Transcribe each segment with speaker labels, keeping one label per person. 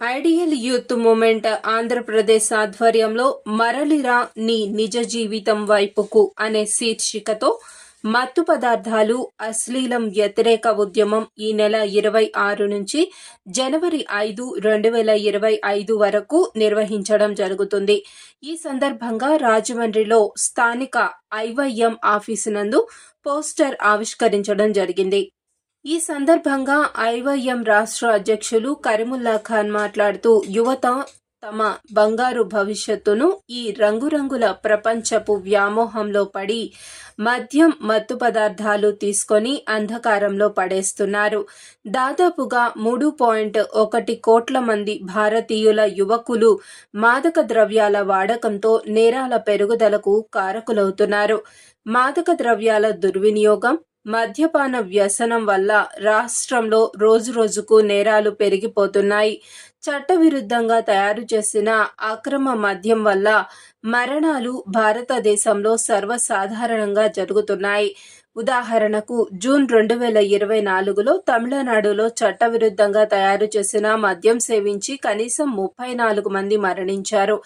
Speaker 1: Ideal youth movement Andhra Pradesh ఆధ్వర్యంలో మరలిరా నీ నిజ జీవితం వైపుకు అనే శీర్షికతో మత్తు పదార్థాలు అశ్లీలం వ్యతిరేక ఉద్యమం ఈ నెల ఇరవై ఆరు నుంచి జనవరి ఐదు రెండు వేల ఇరవై ఐదు వరకు నిర్వహించడం జరుగుతుంది. ఈ సందర్భంగా రాజమండ్రిలో స్థానిక ఐవైఎం ఆఫీసు నందు పోస్టర్ ఆవిష్కరించడం జరిగింది. ఈ సందర్భంగా ఐవైఎం రాష్ట్ర అధ్యక్షులు కరీముల్లా ఖాన్ మాట్లాడుతూ యువత తమ బంగారు భవిష్యత్తును ఈ రంగురంగుల ప్రపంచపు వ్యామోహంలో పడి మద్యం మత్తు పదార్థాలు తీసుకొని అంధకారంలో పడేస్తున్నారు. దాదాపుగా మూడు పాయింట్ ఒకటి కోట్ల మంది భారతీయుల యువకులు మాదక ద్రవ్యాల వాడకంతో నేరాల పెరుగుదలకు కారకులవుతున్నారు. మాదక ద్రవ్యాల దుర్వినియోగం మద్యపాన వ్యసనం వల్ల రాష్ట్రంలో రోజురోజుకు నేరాలు పెరిగిపోతున్నాయి. చట్టవిరుద్ధంగా తయారు చేసిన అక్రమ మద్యం వల్ల మరణాలు భారతదేశంలో సర్వసాధారణంగా జరుగుతున్నాయి. ఉదాహరణకు జూన్ రెండు వేల ఇరవై నాలుగులో తమిళనాడులో చట్టవిరుద్ధంగా తయారు చేసిన మద్యం సేవించి కనీసం ముప్పై నాలుగు మంది మరణించారు.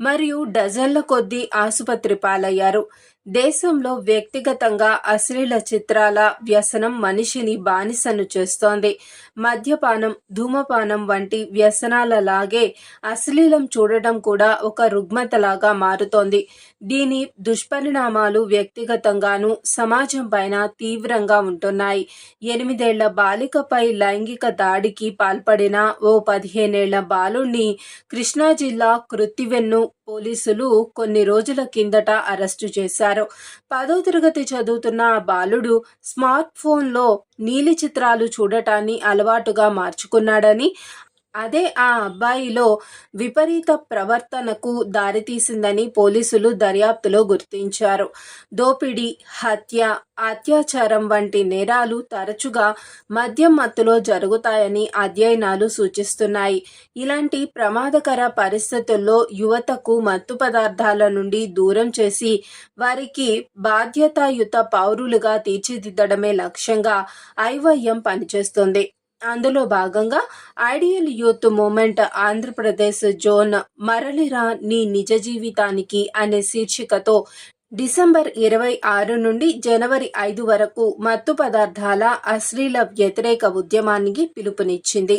Speaker 1: మరియు డజన్ల కొద్దీ ఆసుపత్రి పాలయ్యారు. దేశంలో వ్యక్తిగతంగా అశ్లీల చిత్రాల వ్యసనం మనిషిని బానిసను చేస్తోంది. మద్యపానం ధూమపానం వంటి వ్యసనాలలాగే అశ్లీలం చూడటం కూడా ఒక రుగ్మతలాగా మారుతోంది. దీని దుష్పరిణామాలు వ్యక్తిగతంగాను సమాజం పైన తీవ్రంగా ఉంటున్నాయి. ఎనిమిదేళ్ళ బాలికపై లైంగిక దాడికి పాల్పడిన ఓ పదిహేనేళ్ళ బాలుణ్ణి కృష్ణా జిల్లా కృత్తివెన్ను పోలీసులు కొన్ని రోజుల కిందట అరెస్టు చేశారు. పదో తరగతి చదువుతున్న ఆ బాలుడు స్మార్ట్ ఫోన్లో నీలి చిత్రాలు చూడటాన్ని అలవాటుగా మార్చుకున్నాడని అదే ఆ అబ్బాయిలో విపరీత ప్రవర్తనకు దారితీసిందని పోలీసులు దర్యాప్తులో గుర్తించారు. దోపిడీ హత్య అత్యాచారం వంటి నేరాలు తరచుగా మద్యం మత్తులో జరుగుతాయని అధ్యయనాలు సూచిస్తున్నాయి. ఇలాంటి ప్రమాదకర పరిస్థితుల్లో యువతకు మత్తు పదార్థాల నుండి దూరం చేసి వారికి బాధ్యతాయుత పౌరులుగా తీర్చిదిద్దడమే లక్ష్యంగా ఐవైఎం పనిచేస్తుంది. అందులో భాగంగా ideal youth movement Andhra Pradesh zone మరలిరా నీ నిజ జీవితానికి అనే శీర్షికతో డిసెంబర్ ఇరవై ఆరు నుండి జనవరి ఐదు వరకు మత్తు పదార్థాల అశ్లీల వ్యతిరేక ఉద్యమానికి పిలుపునిచ్చింది.